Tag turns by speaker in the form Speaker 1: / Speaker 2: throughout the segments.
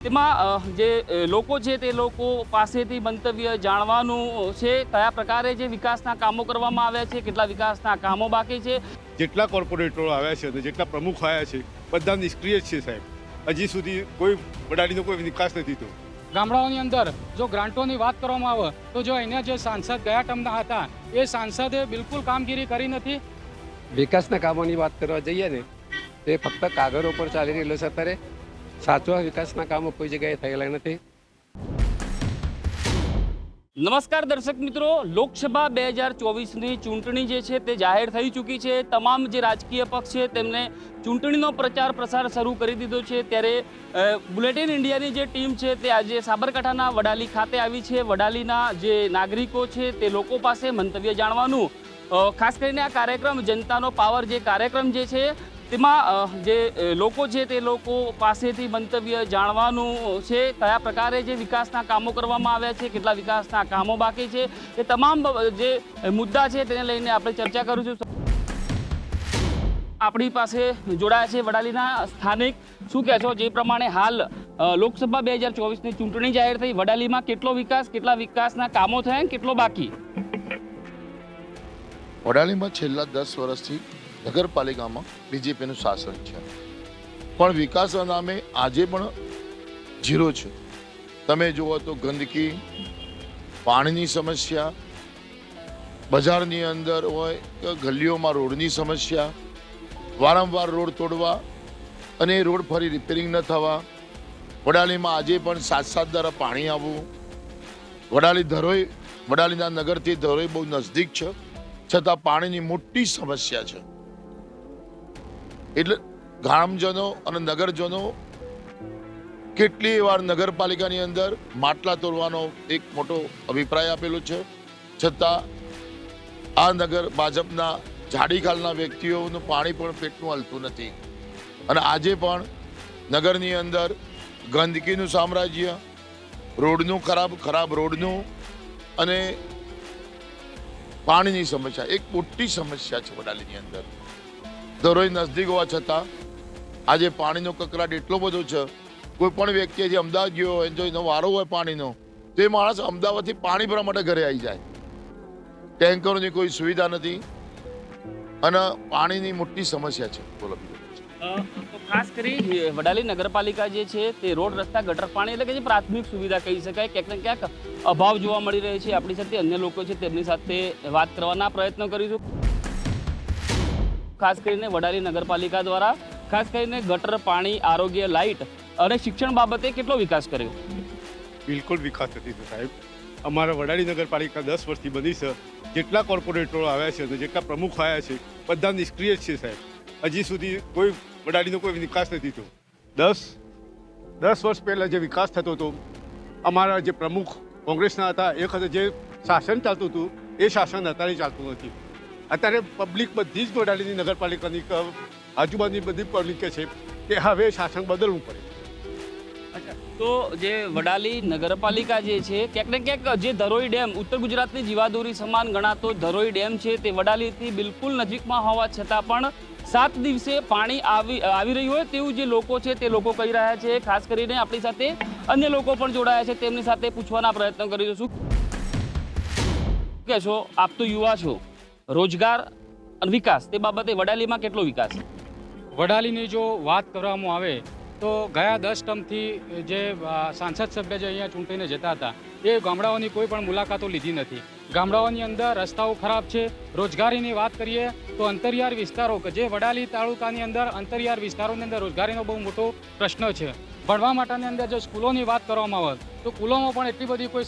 Speaker 1: તેમાં જે લોકો છે તે લોકો પાસેથી મંતવ્ય જાણવાનું છે. કયા પ્રકારે જે વિકાસના કામો કરવામાં આવ્યા છે, કેટલા વિકાસના કામો બાકી છે?
Speaker 2: જેટલા કોર્પોરેટરો આવ્યા છે અને જેટલા પ્રમુખ આવ્યા છે બધા નિષ્ક્રિય જ છે સાહેબ. હજી સુધી કોઈ વડાડીનો કોઈ વિકાસ નથી થયો.
Speaker 3: ગામડાઓની અંદર જો ગ્રાન્ટોની વાત કરવામાં આવે તો જો અહીંયા જે સાંસદ ગયા ટર્મના હતા એ સાંસદે બિલકુલ કામગીરી કરી નથી.
Speaker 4: વિકાસના કામોની વાત કરવા જઈએ ને તે ફક્ત કાગળ ઉપર ચાલી રહેલો છે અત્યારે સાચવા વિકાસના કામો કોઈ જગ્યાએ થયેલા નથી.
Speaker 1: નમસ્કાર દર્શક મિત્રો, લોકસભા બે હજાર ચોવીસની ચૂંટણી જે છે તે જાહેર થઈ ચૂકી છે. તમામ જે રાજકીય પક્ષ છે તેમને ચૂંટણીનો પ્રચાર પ્રસાર શરૂ કરી દીધો છે. ત્યારે બુલેટિન ઇન્ડિયાની જે ટીમ છે તે આજે સાબરકાંઠાના વડાલી ખાતે આવી છે. વડાલીના જે નાગરિકો છે તે લોકો પાસે મંતવ્ય જાણવાનું. ખાસ કરીને આ કાર્યક્રમ જનતાનો પાવર જે કાર્યક્રમ જે છે તેમાં જે લોકો છે તે લોકો પાસેથી મંતવ્ય જાણવાનું છે. કયા પ્રકારે જે વિકાસના કામો કરવામાં આવ્યા છે, કેટલા વિકાસના કામો બાકી છે, એ તમામ જે મુદ્દા છે તેને લઈને આપણે ચર્ચા કરીશું આપણી પાસે જોડાયા છે વડાલીના સ્થાનિક. શું કહેશો? જે પ્રમાણે હાલ લોકસભા બે હજાર ચોવીસની ચૂંટણી જાહેર થઈ. વડાલીમાં કેટલો વિકાસ, કેટલા વિકાસના કામો થયા કેટલો બાકી?
Speaker 5: વડાલીમાં છેલ્લા દસ વર્ષથી નગરપાલિકામાં બીજેપીનું શાસન છે. પણ વિકાસના નામે આજે પણ ઝીરો છે. તમે જુઓ તો ગંદકી, પાણીની સમસ્યા, બજારની અંદર હોય કે ગલીઓમાં રોડની સમસ્યા, વારંવાર રોડ તોડવા અને રોડ ફરી રિપેરિંગ ન થવા, વડાલીમાં આજે પણ સાત સાત દ્વારા પાણી આવવું, વડાલી ધરોઈ, વડાલીના નગરથી ધરોઈ બહુ નજદીક છે. છતાં પાણીની મોટી સમસ્યા છે. એટલે ગામજનો અને નગરજનો કેટલી વાર નગરપાલિકાની અંદર માટલા તોડવાનો એક મોટો અભિપ્રાય આપેલો છે. છતાં આ નગર ભાજપના જાડીખાલના વ્યક્તિઓનું પાણી પણ પેટનું હલતું નથી. અને આજે પણ નગરની અંદર ગંદકીનું સામ્રાજ્ય, રોડનું ખરાબ ખરાબ રોડનું અને પાણીની સમસ્યા, એક મોટી સમસ્યા છે વડાલીની અંદર. દરરોજ નજદીક હોવા છતાં આજે પાણીનો કકરાટ એટલો બધો છે, કોઈ પણ વ્યક્તિ જે અમદાવાદ ગયો હોય જો એનો વારો હોય પાણીનો, તો એ માણસ અમદાવાદથી પાણી ભરવા માટે ઘરે આવી જાય. ટેન્કરોની કોઈ સુવિધા નથી અને પાણીની મોટી સમસ્યા છે. બોલો
Speaker 1: ખાસ કરી વડાલી નગરપાલિકા જે છે તે રોડ, રસ્તા, ગટર પાણી એટલે કે જે પ્રાથમિક સુવિધા કહી શકાય, ક્યાંક ને ક્યાંક અભાવ જોવા મળી રહ્યો છે. આપણી સાથે અન્ય લોકો છે, તેમની સાથે વાત કરવાના પ્રયત્નો કરીશું. ખાસ કરીને વડાલી નગરપાલિકા દ્વારા, ખાસ કરીને ગટર, પાણી, આરોગ્ય, લાઇટ અને શિક્ષણ બાબતે કેટલો વિકાસ કર્યો?
Speaker 2: બિલકુલ વિકાસ નથી થયો, સાહેબ. અમારા વડાલી નગરપાલિકા દસ વર્ષથી બની છે. જેટલા કોર્પોરેટરો આવ્યા છે અને જેટલા પ્રમુખ આવ્યા છે, બધા નિષ્ક્રિય છે, સાહેબ. હજી સુધી કોઈ વડાલીનો કોઈ વિકાસ નથી થયો. દસ દસ વર્ષ પહેલાં જે વિકાસ થતો હતો, અમારા જે પ્રમુખ કોંગ્રેસના હતા, એ વખતે જે શાસન ચાલતું હતું, એ શાસન અત્યારે ચાલતું નથી. અત્યારે પબ્લિક બધી જ વડાલીની નગરપાલિકાની આજુબાજુની બધી પબ્લિક છે કે હવે શાસન બદલવું પડે.
Speaker 1: તો જે વડાલી નગરપાલિકા જે છે, ક્યાંક ને ક્યાંક જે ધરોઈ ડેમ, ઉત્તર ગુજરાતની જીવાદોરી સમાન ગણાતો ધરોઈ ડેમ છે, તે વડાલીથી બિલકુલ નજીકમાં હોવા છતાં પણ સાત દિવસે પાણી આવી આવી રહ્યું હોય તેવું જે લોકો છે તે લોકો કહી રહ્યા છે. ખાસ કરીને આપણી સાથે અન્ય લોકો પણ જોડાયા છે, તેમની સાથે પૂછવાના પ્રયત્ન કરીશું કે છો. આપ તો યુવા છો. રોજગાર અને વિકાસ, તે બાબતે વડાલીમાં કેટલો વિકાસ?
Speaker 3: વડાલીની જો વાત કરવામાં આવે તો ગયા દસ ટર્મથી જે સાંસદ સભ્ય જે અહીંયા ચૂંટીને જતા હતા, એ ગામડાઓની કોઈ પણ મુલાકાતો લીધી નથી. ગામડાઓની અંદર રસ્તાઓ ખરાબ છે. રોજગારીની વાત કરીએ તો અંતરિયાળ વિસ્તારો, કે જે વડાલી તાલુકાની અંદર અંતરિયાળ વિસ્તારોની અંદર રોજગારીનો બહુ મોટો પ્રશ્ન છે. ભણવા માટેની અંદર જો સ્કૂલોની વાત કરવામાં આવે, તો સ્કૂલોમાં પણ એટલી બધી કોઈ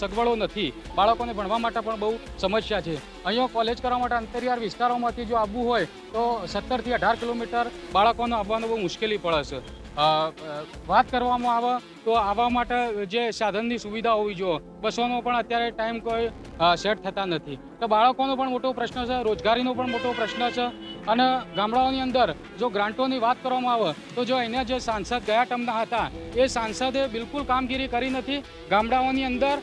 Speaker 3: સગવડો નથી. બાળકોને ભણવા માટે પણ બહુ સમસ્યા છે. અહીંયા કોલેજ કરવા માટે અંતરિયાળ વિસ્તારોમાંથી જો આવવું હોય, તો સત્તરથી અઢાર કિલોમીટર બાળકોને આવવાનું બહુ મુશ્કેલી પડે છે. વાત કરવામાં આવે, તો આવવા માટે જે સાધનની સુવિધા હોવી જોઈએ. બસોનો પણ અત્યારે ટાઈમ કોઈ સેટ થતા નથી. તો બાળકોનો પણ મોટો પ્રશ્ન છે, રોજગારીનો પણ મોટો પ્રશ્ન છે. અને ગામડાઓની અંદર જો ગ્રાન્ટોની વાત કરવામાં આવે, તો જો અહીંયા જે સાંસદ ગયા ટર્મના હતા, એ સાંસદે બિલકુલ કામગીરી કરી નથી. ગામડાઓની અંદર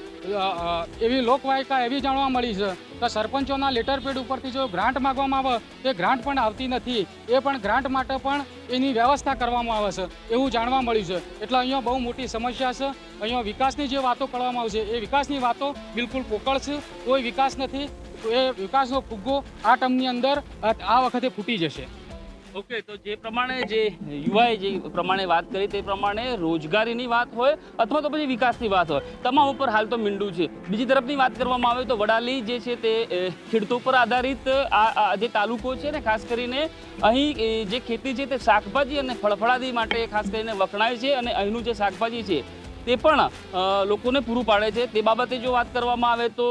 Speaker 3: એવી લોકવાયકા એવી જાણવા મળી છે કે સરપંચોના લેટર પેડ ઉપરથી જો ગ્રાન્ટ માગવામાં આવે, તે ગ્રાન્ટ પણ આવતી નથી. એ પણ ગ્રાન્ટ માટે પણ એની વ્યવસ્થા કરવામાં આવે છે, એવું જાણવા મળ્યું છે. એટલે અહીંયા બહુ મોટી સમસ્યા છે. અહીંયા વિકાસની જે વાતો કરવામાં આવશે, એ વિકાસની વાતો બિલકુલ પોકળ છે. કોઈ વિકાસ નથી. એ વિકાસનો ફુગ્ગો આ ટર્મની અંદર આ વખતે ફૂટી જશે.
Speaker 1: ઓકે, તો જે પ્રમાણે જે યુવાએ જે પ્રમાણે વાત કરી તે પ્રમાણે રોજગારીની વાત હોય અથવા તો પછી વિકાસની વાત હોય. તમામ ઉપર હાલ તો મીંડું છે. બીજી તરફની વાત કરવામાં આવે તો વડાલી જે છે તે ખેડૂતો પર આધારિત આ જે તાલુકો છે ને, ખાસ કરીને અહીં જે ખેતી છે તે શાકભાજી અને ફળફળાદી માટે ખાસ કરીને વખણાય છે અને અહીંનું જે શાકભાજી છે તે પણ લોકોને પૂરું પાડે છે. તે બાબતે જો વાત કરવામાં આવે તો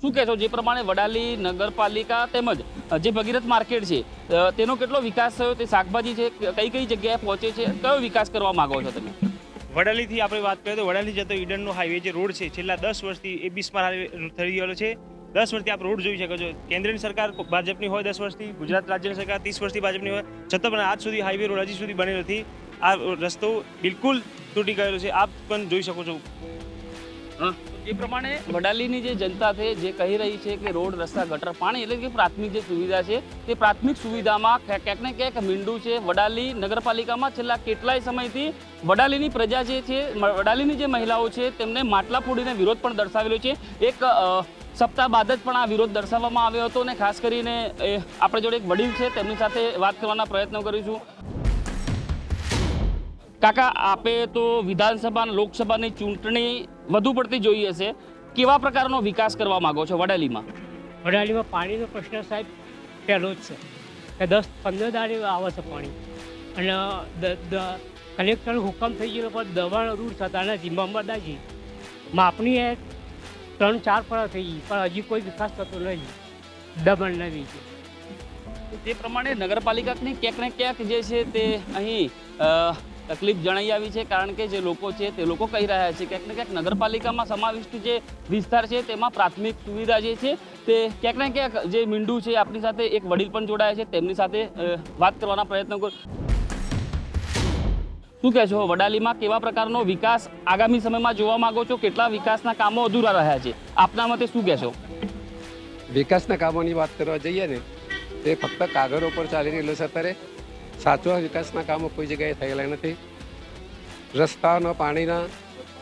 Speaker 1: શું કહેશો? જે પ્રમાણે વડાલી, નગરપાલિકા તેમજ જે ભગીરથ માર્કેટ છે તેનો કેટલો વિકાસ થયો? તે શાકભાજી છે કઈ કઈ જગ્યાએ પહોંચે છે? કયો વિકાસ કરવા માંગો છો તમે?
Speaker 6: વડાલીથી આપણે વાત કરીએ તો વડાલી જતો ઈડનનો હાઈવે જે રોડ છે, છેલ્લા દસ વર્ષથી એ બીસમાં હાઈવે થઈ ગયેલો છે. દસ વર્ષથી આપ રોડ જોઈ શકો છો. કેન્દ્રની સરકાર ભાજપની હોય દસ વર્ષથી, ગુજરાત રાજ્યની સરકાર ત્રીસ વર્ષથી ભાજપની હોય. છતાં પણ આજ સુધી હાઈવે રોડ હજી સુધી બની નથી. આ રસ્તો બિલકુલ તૂટી ગયેલો છે. આપ પણ જોઈ શકો છો.
Speaker 1: એ પ્રમાણે વડાલીની જે જનતા છે જે કહી રહી છે કે રોડ રસ્તા ગટર પાણી એટલે કે પ્રાથમિક જે સુવિધા છે તે પ્રાથમિક સુવિધામાં ક્યા- ક્યાંક ને ક્યાંક મીંડું છે. વડાલી નગરપાલિકામાં છેલ્લા કેટલાય સમયથી વડાલીની પ્રજા જે છે વડાલીની જે મહિલાઓ છે તેમને માટલા ફોડીને વિરોધ પણ દર્શાવેલો છે. એક સપ્તાહ બાદ જ પણ આ વિરોધ દર્શાવવામાં આવ્યો હતો અને ખાસ કરીને આપણે જોડે એક વડીલ છે તેમની સાથે વાત કરવાના પ્રયત્નો કરીશું. કાકા આપે તો વિધાનસભા લોકસભાની ચૂંટણી વધુ પડતી જોઈ હશે. કેવા પ્રકારનો વિકાસ કરવા માંગો છો વડાલીમાં?
Speaker 7: વડાલીમાં પાણીનો પ્રશ્ન સાહેબ પહેલો જ છે કે દસ પંદર દાડે આવે છે પાણી. અને કલેક્ટર હુકમ થઈ ગયેલો પણ દબાણ રૂટ થતા નથી. મહમ્મદાજી માપણી એ ત્રણ ચાર ફળા થઈ ગઈ પણ હજી કોઈ વિકાસ થતો નથી. દબાણ નવી છે.
Speaker 1: જે પ્રમાણે નગરપાલિકાની ક્યાંક ને ક્યાંક જે છે તે અહીં તકલીફ જણાઈ આવી છે કારણ કે જે લોકો છે તે લોકો કહી રહ્યા છે ક્યાંક ને ક્યાંક નગરપાલિકામાં સમાવિષ્ટ જે વિસ્તાર છે તેમાં પ્રાથમિક સુવિધા જે છે તે ક્યાંક ને ક્યાંક જે મીંડું છે આપણી સાથે એક વડીલ પણ જોડાયા છે, તેમની સાથે વાત કરવાના પ્રયત્ન કર શું કહેશો? વડાલીમાં કેવા પ્રકારનો વિકાસ આગામી સમયમાં જોવા માંગો છો? કેટલા વિકાસના કામો અધૂરા રહ્યા છે? આપના મતે શું કહેશો?
Speaker 4: વિકાસના કામોની વાત કરવા જઈએ ને, તે ફક્ત કાગળો પર ચાલી રહેલો છે અત્યારે સાચવા વિકાસના કામો કોઈ જગ્યાએ થયેલા નથી. રસ્તાના પાણીના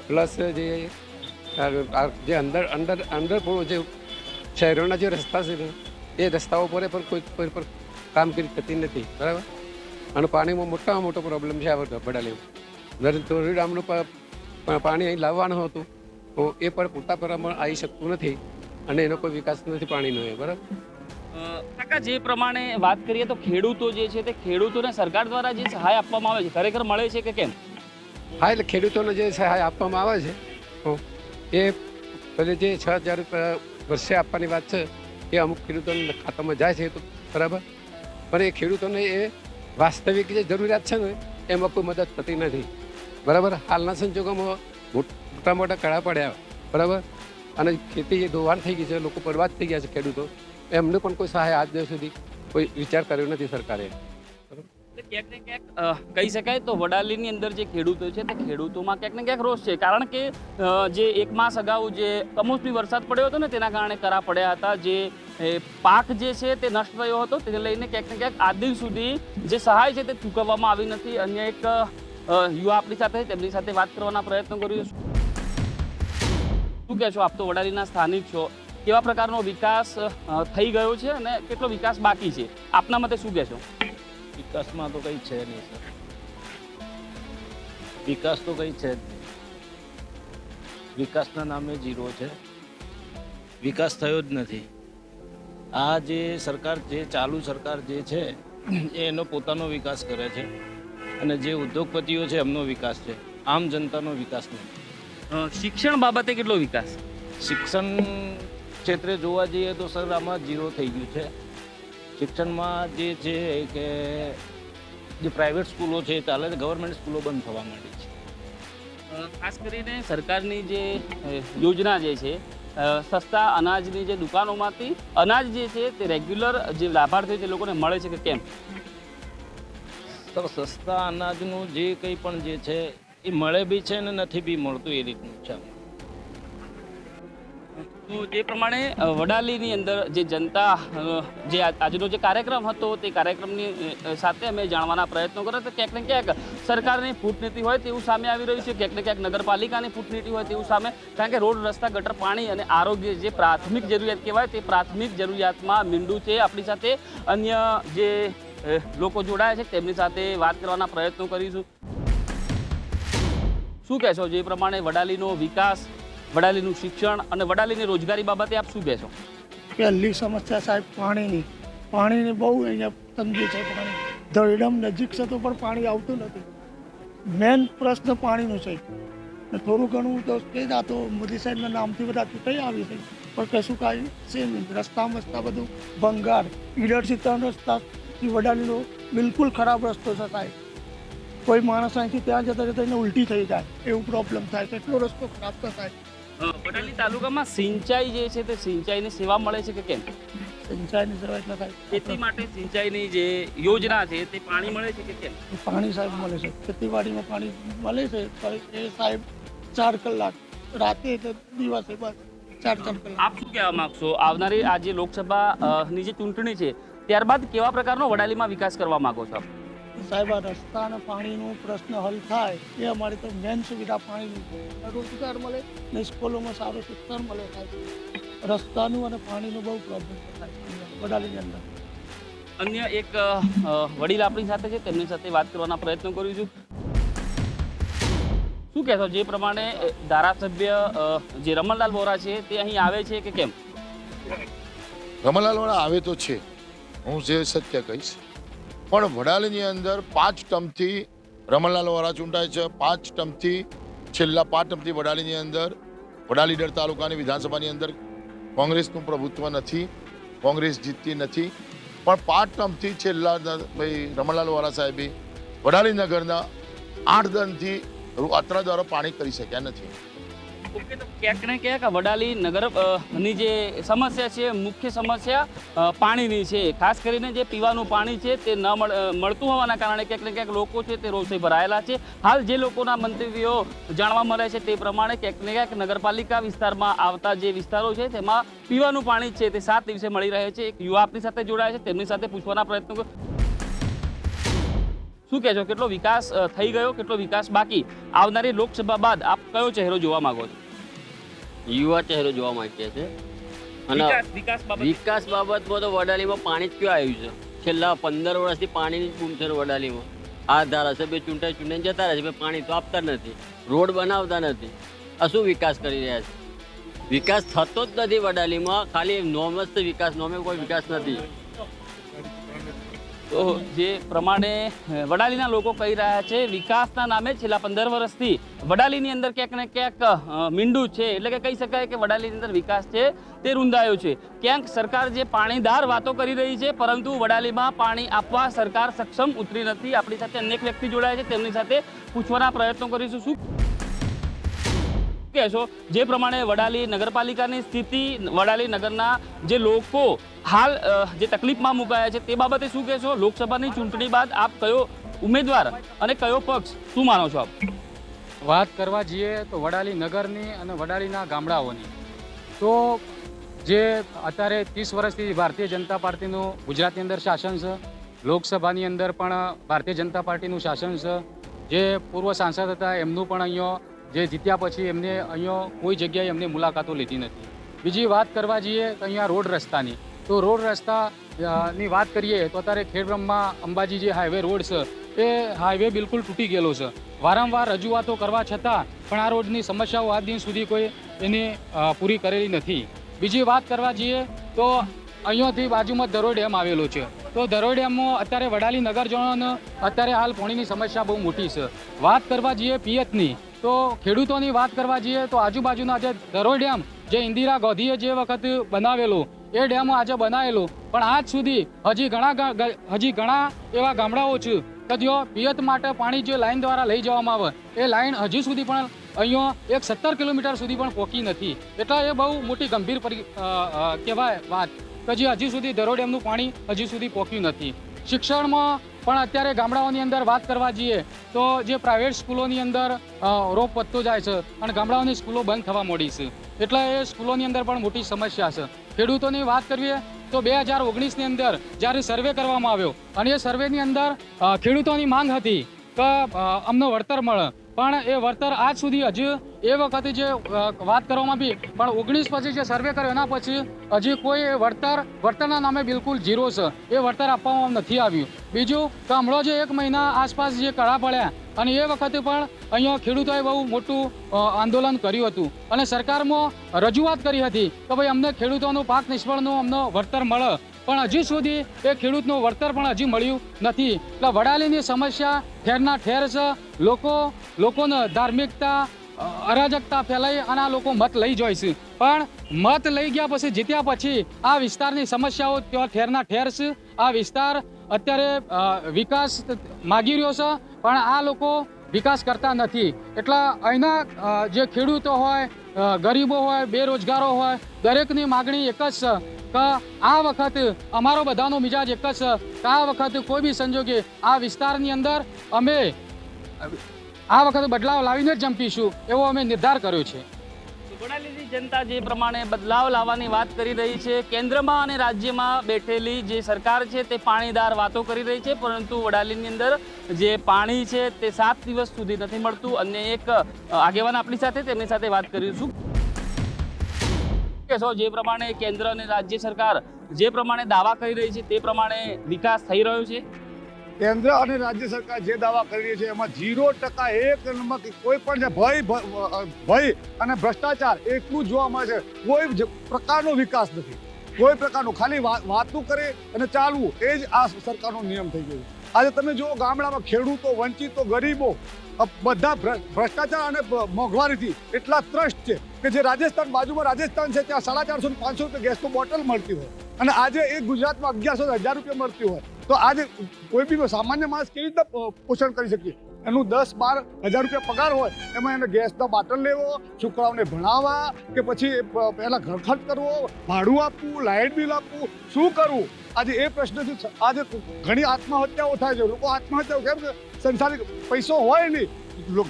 Speaker 4: પ્લસ જે જે અંદર અંદર અંદર જે શહેરોના જે રસ્તા છે એ રસ્તાઓ પર પણ કોઈ કોઈ પર કામગીરી થતી નથી. બરાબર? અને પાણીમાં મોટામાં મોટો પ્રોબ્લેમ છે આ વડાલીમાં ધોરીડામનું પાણી અહીં લાવવાનું હતું, તો એ પણ પૂરતા પ્રમાણ આવી શકતું નથી અને એનો કોઈ વિકાસ નથી પાણીનો એ, બરાબર?
Speaker 1: કાકા, જે પ્રમાણે વાત કરીએ તો ખેડૂતો જે છે તે ખેડૂતોને સરકાર દ્વારા જે સહાય આપવામાં આવે છે, ખરેખર મળે છે કે કેમ?
Speaker 4: હા, એટલે ખેડૂતોને જે સહાય આપવામાં આવે છે એ પછી જે છ હજાર રૂપિયા વર્ષે આપવાની વાત છે, એ અમુક ખેડૂતોના ખાતામાં જાય છે તો બરાબર. પણ એ ખેડૂતોને એ વાસ્તવિક જે જરૂરિયાત છે ને, એમાં કોઈ મદદ થતી નથી. બરાબર? હાલના સંજોગોમાં મોટ- મોટા કળા પડ્યા, બરાબર? અને ખેતી ધોવાણ થઈ ગઈ છે, લોકો બરબાદ થઈ ગયા છે ખેડૂતો. એમને પણ કોઈ સહાય આજ દિવસ સુધી કોઈ વિચાર કર્યો નથી સરકારે.
Speaker 1: ક્યાંક ક્યાંક કહી શકાય તો વડાલીની અંદર જે ખેડૂતો છે તે ખેડૂતોમાં ક્યાંક ને ક્યાંક રોષ છે. કારણ કે જે એક માસ અગાઉ જે કમોસમી વરસાદ પડ્યો હતો ને તેના કારણે કરા પડ્યા હતા. જે પાક જે છે તે નષ્ટ થયો હતો. તેને લઈને ક્યાંક ને ક્યાંક આજ દિન સુધી જે સહાય છે તે ચૂકવવામાં આવી નથી. અન્ય એક યુવા આપણી સાથે તેમની સાથે વાત કરવાના પ્રયત્નો કર્યો શું કહેશો આપ તો વડાલીના સ્થાનિક છો? કેવા પ્રકારનો વિકાસ થઈ ગયો છે અને કેટલો વિકાસ બાકી છે? આપના મતે શું કહેશો?
Speaker 8: વિકાસમાં તો કંઈ છે નહીં સર. વિકાસ તો કંઈ છે જ નહીં. વિકાસના નામે જીરો છે. વિકાસ થયો જ નથી. આ જે સરકાર જે ચાલુ સરકાર જે છે એ એનો પોતાનો વિકાસ કરે છે. અને જે ઉદ્યોગપતિઓ છે એમનો વિકાસ છે. આમ જનતાનો વિકાસ નથી.
Speaker 1: શિક્ષણ બાબતે કેટલો વિકાસ?
Speaker 8: શિક્ષણ ક્ષેત્રે જોવા જઈએ તો સર આમાં ઝીરો થઈ ગયું છે. શિક્ષણમાં જે છે કે જે પ્રાઇવેટ સ્કૂલો છે ચાલે છે ગવર્મેન્ટ સ્કૂલો બંધ થવા માંડી છે.
Speaker 1: ખાસ કરીને સરકારની જે યોજના જે છે સસ્તા અનાજની જે દુકાનોમાંથી અનાજ જે છે તે રેગ્યુલર જે લાભાર્થીઓ તે લોકોને મળે છે કે કેમ?
Speaker 8: તો સસ્તા અનાજનું જે કંઈ પણ જે છે એ મળે બી છે ને નથી બી મળતું એ રીતનું છે.
Speaker 1: તો જે પ્રમાણે વડાલીની અંદર જે જનતા જે આજનો જે કાર્યક્રમ હતો, તે કાર્યક્રમની સાથે અમે જાણવાના પ્રયત્નો કર્યા તો ક્યાંક ને ક્યાંક સરકારની ફૂટનીતિ હોય તેવું સામે આવી રહ્યું છે, ક્યાંક ને ક્યાંક નગરપાલિકાની ફૂટનીતિ હોય તેવું સામે, કારણ કે રોડ, રસ્તા, ગટર, પાણી અને આરોગ્ય જે પ્રાથમિક જરૂરિયાત કહેવાય, તે પ્રાથમિક જરૂરિયાતમાં મીંડું છે. આપણી સાથે અન્ય જે લોકો જોડાયા છે, તેમની સાથે વાત કરવાના પ્રયત્નો કરીશું. શું કહેશો? જે પ્રમાણે વડાલીનો વિકાસ વડાલીનું શિક્ષણ અને વડાલીની રોજગારી બાબતે આપ શું કહેશો?
Speaker 9: પહેલી સમસ્યા સાહેબ પાણીની. પાણીની બહુ અહીંયા તંગી છે પાણી. ધરડમ નજીક છે તો પણ પાણી આવતું નથી. મેન પ્રશ્ન પાણીનું છે. ને થોડું ઘણું તો કે આ તો મોદી સાહેબના નામથી બધા ચૂંટાઈ આવી છે. પણ કશું કાંઈ છે નહીં. રસ્તા મસ્તા બધું ભંગાર. ઈડરથી ત્રણ રસ્તાથી વડાલીનો બિલકુલ ખરાબ રસ્તો છે સાહેબ. કોઈ માણસ અહીંથી ત્યાં જતા જતા એને ઉલટી થઈ જાય. એવું પ્રોબ્લેમ થાય છે. એટલો રસ્તો ખરાબ સાહેબ.
Speaker 1: અ, વડાલી તાલુકામાં સિંચાઈ જે છે તે સિંચાઈની સેવા મળે છે કે કેમ?
Speaker 9: સિંચાઈની સેવા એટલે સાહેબ
Speaker 1: ખેતી માટે સિંચાઈની જે યોજના છે તે પાણી મળે છે કે કેમ?
Speaker 9: પાણી સાહેબ મળે છે. ખેતીવાડીમાં પાણી મળે છે એ સાહેબ ચાર કલાક રાતે કે દિવસે બસ ચાર ચાર કલાક.
Speaker 1: આપ શું કહેવા માગશો? આવનારી આ જે લોકસભા ની જે ચૂંટણી છે ત્યારબાદ કેવા પ્રકારનો વડાલીમાં વિકાસ કરવા માગો છો આપ?
Speaker 9: સાહેબ આ રસ્તા અને પાણીનો પ્રશ્ન હલ થાય એ અમારી તો મેન સુવિધા પાણીની રોજગાર મળે ને સ્કૂલોમાં સારું શિક્ષણ મળે થાય રસ્તાનું અને પાણીનું બહુ પ્રોબ્લેમ થાય વડાલીની અંદર.
Speaker 1: અન્ય એક વડીલ આપણી સાથે છે તેમની સાથે વાત કરવાના પ્રયત્ન કરું છું. શું કહેશો જે પ્રમાણે ધારાસભ્ય જે રમણલાલ વોરા છે તે અહીં આવે છે કે કેમ?
Speaker 5: રમણલાલ વોરા આવે તો છે. હું જે સત્ય કહીશ. પણ વડાલીની અંદર પાંચ ટર્મથી રમણલાલવાળા ચૂંટાય છે. પાંચ ટર્મથી છેલ્લા પાંચ ટર્મથી વડાલીની અંદર વડાલીડર તાલુકાની વિધાનસભાની અંદર કોંગ્રેસનું પ્રભુત્વ નથી, કોંગ્રેસ જીતતી નથી. પણ પાંચ ટર્મથી છેલ્લા ભાઈ રમણલાલ વોરા સાહેબે વડાલી નગરના આઠ દનથી અત્રા દ્વારા પાણી કરી શક્યા નથી.
Speaker 1: ક્યાંક ને ક્યાંક વડાલી નગરની જે સમસ્યા છે, મુખ્ય સમસ્યા પાણીની છે. ખાસ કરીને જે પીવાનું પાણી છે તે ન મળ- મળતું હોવાના કારણે ક્યાંક ને ક્યાંક લોકો છે તે રોષે ભરાયેલા છે. હાલ જે લોકોના મંતવ્યો જાણવા મળે છે તે પ્રમાણે ક્યાંક ને ક્યાંક નગરપાલિકા વિસ્તારમાં આવતા જે વિસ્તારો છે તેમાં પીવાનું પાણી છે તે સાત દિવસે મળી રહે છે. એક યુવા આપની સાથે જોડાયા છે, તેમની સાથે પૂછવાના પ્રયત્નો શું કહેશો, કેટલો વિકાસ થઈ ગયો, કેટલો વિકાસ બાકી? આવનારી લોકસભા બાદ આપ કયો ચહેરો જોવા માંગો છો?
Speaker 10: યુવા ચહેરો જોવા માંગીએ છે અને
Speaker 1: વિકાસ વિકાસ બાબતે.
Speaker 10: વિકાસ બાબતમાં તો વડાલીમાં પાણી જ ક્યાં આવ્યું છે? છેલ્લા પંદર વર્ષથી પાણીની બૂમ છે વડાલીમાં. આ ધારાસભ્ય ચૂંટાઈ ચૂંટાઈને જતા રહે છે પણ પાણી તો આપતા નથી. રોડ બનાવતા નથી. આ શું વિકાસ કરી રહ્યા છે? વિકાસ થતો જ નથી વડાલીમાં. ખાલી નોમસ્ત વિકાસ. નોમે કોઈ વિકાસ નથી.
Speaker 1: તો જે પ્રમાણે વડાલીના લોકો કહી રહ્યા છે, વિકાસના નામે છેલ્લા પંદર વર્ષથી વડાલીની અંદર ક્યાંક ને ક્યાંક મીંડું છે. એટલે કે કહી શકાય કે વડાલીની અંદર વિકાસ છે તે રૂંધાયો છે. ક્યાંક સરકાર જે પાણીદાર વાતો કરી રહી છે, પરંતુ વડાલીમાં પાણી આપવા સરકાર સક્ષમ ઉતરી નથી. આપણી સાથે અનેક વ્યક્તિ જોડાયા છે. તેમની સાથે પૂછવાના પ્રયત્નો કરીશું. શું કહેશો જે પ્રમાણે વડાલી નગરપાલિકાની સ્થિતિ, વડાલી નગરના જે લોકો હાલ જે તકલીફમાં મુકાયા છે તે બાબતે શું કહેશો લોકસભાની ચૂંટણી બાદ આપ કયો ઉમેદવાર અને કયો પક્ષ? શું માનો છો આપ?
Speaker 3: વાત કરવા જઈએ તો વડાલી નગરની અને વડાલીના ગામડાઓની. તો જે અત્યારે ત્રીસ વર્ષથી ભારતીય જનતા પાર્ટીનું ગુજરાતની અંદર શાસન છે, લોકસભાની અંદર પણ ભારતીય જનતા પાર્ટીનું શાસન છે, જે પૂર્વ સાંસદ હતા એમનું પણ અહીંયા જે જીત્યા પછી એમને અહીંયા કોઈ જગ્યાએ એમને મુલાકાતો લીધી નથી. બીજી વાત કરવા જઈએ તો અહીંયા રોડ રસ્તાની. તો રોડ રસ્તા ની વાત કરીએ તો અત્યારે ખેડબ્રહ્મમાં અંબાજી જે હાઈવે રોડ છે, એ હાઈવે બિલકુલ તૂટી ગયેલો છે. વારંવાર રજૂઆતો કરવા છતાં પણ આ રોડની સમસ્યાઓ આજ દિન સુધી કોઈ એને પૂરી કરેલી નથી. બીજી વાત કરવા જઈએ તો અહીંયાથી બાજુમાં ધરોઈ ડેમ આવેલો છે. તો ધરોઈ ડેમમાં અત્યારે વડાલી નગરજનોને અત્યારે હાલ પાણીની સમસ્યા બહુ મોટી છે. વાત કરવા જઈએ પિયતની. તો ખેડૂતોની વાત કરવા જઈએ તો આજુબાજુના જે ધરોઈ ડેમ, જે ઇન્દિરા ગાંધીએ જે વખત બનાવેલો, એ ડેમ આજે બનાવેલો. પણ આજ સુધી હજી ઘણા હજી ઘણા એવા ગામડાઓ છે કે જો પિયત માટે પાણી જે લાઈન દ્વારા લઈ જવામાં આવે, એ લાઈન હજી સુધી પણ અહીંયા એક સત્તર કિલોમીટર સુધી પણ પહોંચી નથી. એટલે એ બહુ મોટી ગંભીર કહેવાય વાત. કે જે હજી સુધી ધરો ડેમનું પાણી હજી સુધી પહોંચ્યું નથી. શિક્ષણમાં પણ અત્યારે ગામડાઓની અંદર વાત કરવા જઈએ તો જે પ્રાઇવેટ સ્કૂલોની અંદર રોપ વધતો જાય છે અને ગામડાઓની સ્કૂલો બંધ થવા મળી છે. એટલે એ સ્કૂલોની અંદર પણ મોટી સમસ્યા છે. ખેડૂતોની વાત કરીએ તો બે હજાર ઓગણીસની અંદર જ્યારે સર્વે કરવામાં આવ્યો અને એ સર્વેની અંદર ખેડૂતોની માંગ હતી કે અમને વળતર મળે. પણ એ વળતર આજ સુધી હજી એ વખતે જે વાત કરવામાં બી પણ ઓગણીસ પછી જે સર્વે કર્યો, એના પછી હજી કોઈ વળતર વળતરના નામે બિલકુલ ઝીરો છે. એ વળતર આપવામાં નથી આવ્યું. બીજું કે હમણાં જે એક મહિના આસપાસ જે કળા પડ્યા, અને એ વખતે પણ અહીંયા ખેડૂતોએ બહુ મોટું આંદોલન કર્યું હતું. અને સરકારમાં રજૂઆત કરી હતી કે ભાઈ અમને ખેડૂતોનું પાક નિષ્ફળનું અમને વળતર મળે. પણ હજી સુધી એ ખેડૂતનું વળતર પણ હજી મળ્યું નથી. એટલે વડાલીની સમસ્યા ઠેરના ઠેર છે. લોકો, લોકોને ધાર્મિકતા અરાજકતા ફેલાઈ અને આ લોકો મત લઈ જાય છે. પણ મત લઈ ગયા પછી, જીત્યા પછી આ વિસ્તારની સમસ્યાઓ ત્યાં ઠેરના ઠેર છે. આ વિસ્તાર અત્યારે વિકાસ માગી રહ્યો છે, પણ આ લોકો વિકાસ કરતા નથી. એટલે અહીંના જે ખેડૂતો હોય ગરીબો હોય, બેરોજગારો હોય, દરેકની માગણી એક જ કે, આ વખત અમારો બધાનો મિજાજ એક જ છે. કે આ વખત કોઈ બી સંજોગે આ વિસ્તારની અંદર અમે આ વખતે બદલાવ લાવીને જ જંપીશું, એવો અમે નિર્ધાર કર્યો છે.
Speaker 1: વડાલીની જનતા જે પ્રમાણે બદલાવ લાવવાની વાત કરી રહી છે, કેન્દ્રમાં અને રાજ્યમાં બેઠેલી જે સરકાર છે તે પાણીદાર વાતો કરી રહી છે, પરંતુ વડાલીની અંદર જે પાણી છે તે સાત દિવસ સુધી નથી મળતું. અને એક આગેવાન આપણી સાથે તેમની સાથે વાત કરીશું. કહેશો? જે પ્રમાણે કેન્દ્ર અને રાજ્ય સરકાર જે પ્રમાણે દાવા કરી રહી છે, તે પ્રમાણે વિકાસ થઈ રહ્યો છે?
Speaker 2: કેન્દ્ર અને રાજ્ય સરકાર જે દાવા કરી રહી છે, એમાં ઝીરો ટકા એક કોઈ પણ જે ભય ભય અને ભ્રષ્ટાચાર એટલું જોવા મળે છે, કોઈ પ્રકારનો વિકાસ નથી. કોઈ પ્રકારનો, ખાલી વાત- કરે અને ચાલવું, એ જ આ સરકારનો નિયમ થઈ ગયો આજે તમે જુઓ ગામડામાં ખેડૂતો, વંચિતો, ગરીબો બધા ભ્ર- ભ્રષ્ટાચાર અને મોંઘવારીથી એટલા ત્રસ્ત છે કે જે રાજસ્થાન બાજુમાં રાજસ્થાન છે, ત્યાં સાડા ચારસો પાંચસો રૂપિયા ગેસનું બોટલ મળતી હોય. અને આજે એ ગુજરાતમાં અગિયારસો હજાર રૂપિયા મળતી હોય. તો આજે કોઈ બી સામાન્ય માણસ કેવી રીતે પોષણ કરી શકીએ એનું દસ બાર હજાર રૂપિયા પગાર હોય, એમાં એને ગેસનો બાટલ લેવો, છોકરાઓને ભણાવવા કે પછી પહેલાં ઘર કરવો, ભાડું આપવું, લાઇટ બિલ આપવું, શું કરવું? આજે એ પ્રશ્નથી આજે ઘણી આત્મહત્યાઓ થાય છે. લોકો આત્મહત્યાઓ કેમ સંસારિક પૈસો હોય નહીં.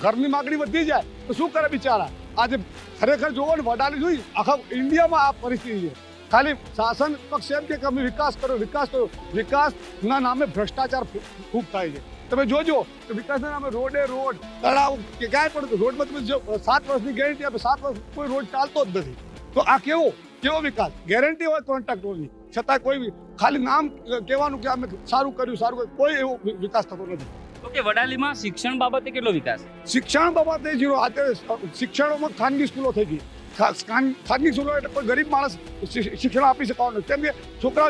Speaker 2: ઘરની માગણી વધી જાય, તો શું કરે બિચારા? આજે ખરેખર જોવો ને, વડાલી જોઈ, આખા ઇન્ડિયામાં આ પરિસ્થિતિ છે. ખાલી શાસન પક્ષ એમ કે અમે વિકાસ કરો વિકાસ કરો વિકાસના નામે ભ્રષ્ટાચાર ખૂબ થાય છે. તમે જોજો કે વિકાસના નામે રોડે રોડ, તળાવ, કે ક્યાંય પણ રોડમાં તમે સાત વર્ષની ગેરંટી આપે, સાત વર્ષ કોઈ રોડ ચાલતો જ નથી. તો આ કેવો કેવો વિકાસ? ગેરંટી હોય કોન્ટ્રાક્ટરોની છતાં કોઈ ખાલી નામ કહેવાનું કે અમે સારું કર્યું સારું કર્યું, કોઈ એવો વિકાસ થતો નથી.
Speaker 1: ઓકે, વડાલીમાં શિક્ષણ બાબતે કેટલો વિકાસ?
Speaker 2: શિક્ષણ બાબતે જીરો અત્યારે શિક્ષણોમાં ખાનગી સ્કૂલો થઈ ગઈ. ખાનગી સ્કૂલો એટલે કોઈ ગરીબ માણસ શિક્ષણ આપી શકવાનું નથી. કેમ કે છોકરા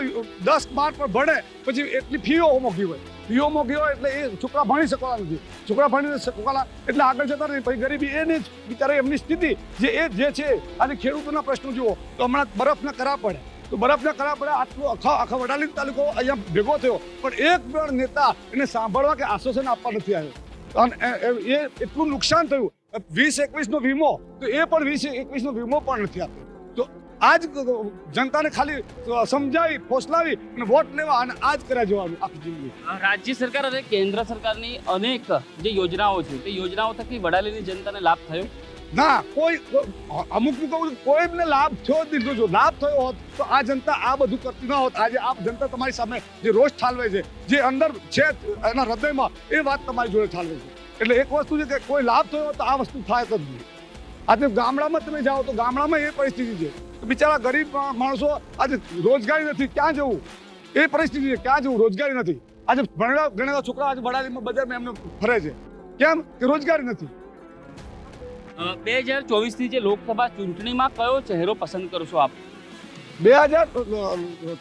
Speaker 2: દસ બાર પર ભણે, પછી એટલી ફીઓ મોંઘી હોય. ફીઓ મોંઘી હોય એટલે એ છોકરા ભણી શકવાના નથી. છોકરા ભણીને શકવાના એટલે આગળ જતા નહીં પછી ગરીબી એને જ બિચારા એમની સ્થિતિ જે એ, જે છે અને ખેડૂતોના પ્રશ્નો જુઓ તો હમણાં બરફના કરા પડે. તો બરફના કરા પડે આટલું આખા આખા વડાલી તાલુકો અહીંયા ભેગો થયો. પણ એક પણ નેતા એને સાંભળવા કે આશ્વાસન આપવા નથી આવ્યો. અને એ- એટલું નુકસાન થયું. વીસ એકવીસનો વીમો, તો એ પણ વીસ એકવીસનો વીમો પણ નથી આપ્યો. તો આ જ જનતાને ખાલી સમજાવી, ફોસલાવી અને વોટ લેવા અને આ જ કર્યા જવાનું આખી જિંદગી.
Speaker 1: રાજ્ય સરકાર અને કેન્દ્ર સરકારની અનેક જે યોજનાઓ છે, તે યોજનાઓ થકી વડાલીની જનતાને લાભ થયો.
Speaker 2: ના કોઈ અમુક કહું છું, એમને લાભ થયો જ દીધો જો લાભ થયો હોત તો આ જનતા આ બધું કરતી ન હોત. આજે આ જનતા તમારી સામે જે રોષ ઠાલવે છે જે અંદર છે એના હૃદયમાં એ વાત તમારી જોડે ઠાલવે છે. એટલે એક વસ્તુ છે કે કોઈ લાભ થયો તો આ વસ્તુ થાય જ નહીં. આજે ગામડામાં તમે જાઓ તો ગામડામાં એ પરિસ્થિતિ છે. બિચારા ગરીબ માણસો આજે રોજગારી નથી ક્યાં જવું? એ પરિસ્થિતિ છે ક્યાં જવું? રોજગારી નથી. આજે ભણેલા ગણેલા છોકરા આજે બડાલીમાં બજારમાં એમને ફરે છે. કેમ? કે રોજગારી નથી.
Speaker 1: બે હજાર ચોવીસની જે લોકસભા ચૂંટણીમાં કયો ચહેરો પસંદ કરશો આપ?
Speaker 2: બે હજાર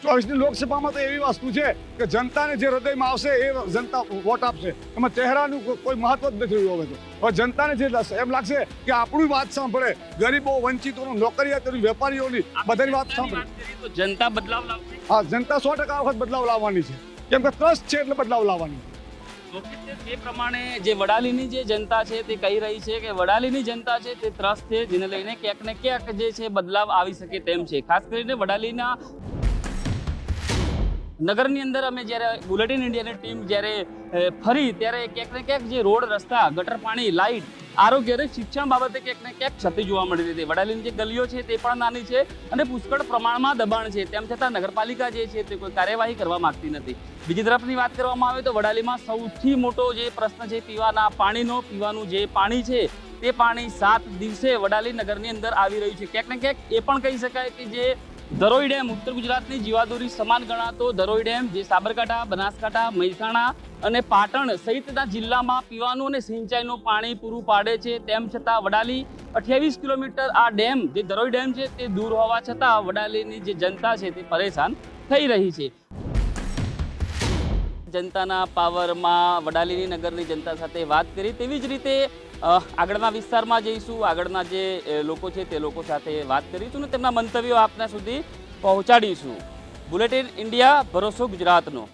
Speaker 2: ચોવીસની લોકસભામાં તો એવી વસ્તુ છે કે જનતાને જે હૃદયમાં આવશે એ જનતા વોટ આપશે. એમાં ચહેરાનું કોઈ મહત્વ જ નથી રહ્યું હવે તો. હવે જનતાને જે એમ લાગશે કે આપણું વાત સાંભળે. ગરીબો વંચિતોનું નોકરિયાતોની વેપારીઓની બધાની વાત સાંભળે.
Speaker 1: તો જનતા બદલાવ લાવશે?
Speaker 2: હા જનતા સો ટકા વખત બદલાવ લાવવાની છે. કેમ કે ટ્રસ્ટ છે એટલે બદલાવ લાવવાની
Speaker 1: જે પ્રમાણે જે વડાલીની જે જનતા છે તે કહી રહી છે કે વડાલીની જનતા છે તે ત્રસ્ત છે, જેને લઈને ક્યાંક ને ક્યાંક જે છે બદલાવ આવી શકે તેમ છે. ખાસ કરીને વડાલીના નગરની અંદર અમે જ્યારે બુલેટિન ઇન્ડિયાની ટીમ જ્યારે ફરી ત્યારે ક્યાંક ને ક્યાંક જે રોડ, રસ્તા ગટર પાણી લાઇટ આરોગ્ય શિક્ષણ બાબતે ક્યાંક ને ક્યાંક ક્ષતિ જોવા મળી હતી વડાલીની જે ગલીઓ છે તે પણ નાની છે અને પુષ્કળ પ્રમાણમાં દબાણ છે. તેમ છતાં નગરપાલિકા જે છે તે કોઈ કાર્યવાહી કરવા માંગતી નથી. બીજી તરફની વાત કરવામાં આવે તો વડાલીમાં સૌથી મોટો જે પ્રશ્ન છે પીવાના પાણીનો, પીવાનું જે પાણી છે તે પાણી સાત દિવસે વડાલી નગરની અંદર આવી રહ્યું છે. ક્યાંક ને ક્યાંક એ પણ કહી શકાય કે જે ધરોઈ ડેમ ઉત્તર ગુજરાતની જીવાદોરી સમાન ગણાતો ધરોઈ ડેમ જે સાબરકાંઠા, બનાસકાંઠા, મહેસાણા અને પાટણ સહિતના જિલ્લામાં પીવાનું અને સિંચાઈનું પાણી પૂરું પાડે છે. તેમ છતાં વડાલી અઠ્યાવીસ કિલોમીટર આ ડેમ જે ધરોઈ ડેમ છે તે દૂર હોવા છતાં વડાલીની જે જનતા છે તે પરેશાન થઈ રહી છે. જનતાના પાવરમાં વડાલીની નગરની જનતા સાથે વાત કરી. તેવી જ રીતે આગળના વિસ્તારમાં જઈશું. આગળના જે લોકો છે તે લોકો સાથે વાત કરીશું ને તેમના મંતવ્યો આપના સુધી પહોંચાડીશું. બુલેટિન ઇન્ડિયા, ભરોસો ગુજરાતનો.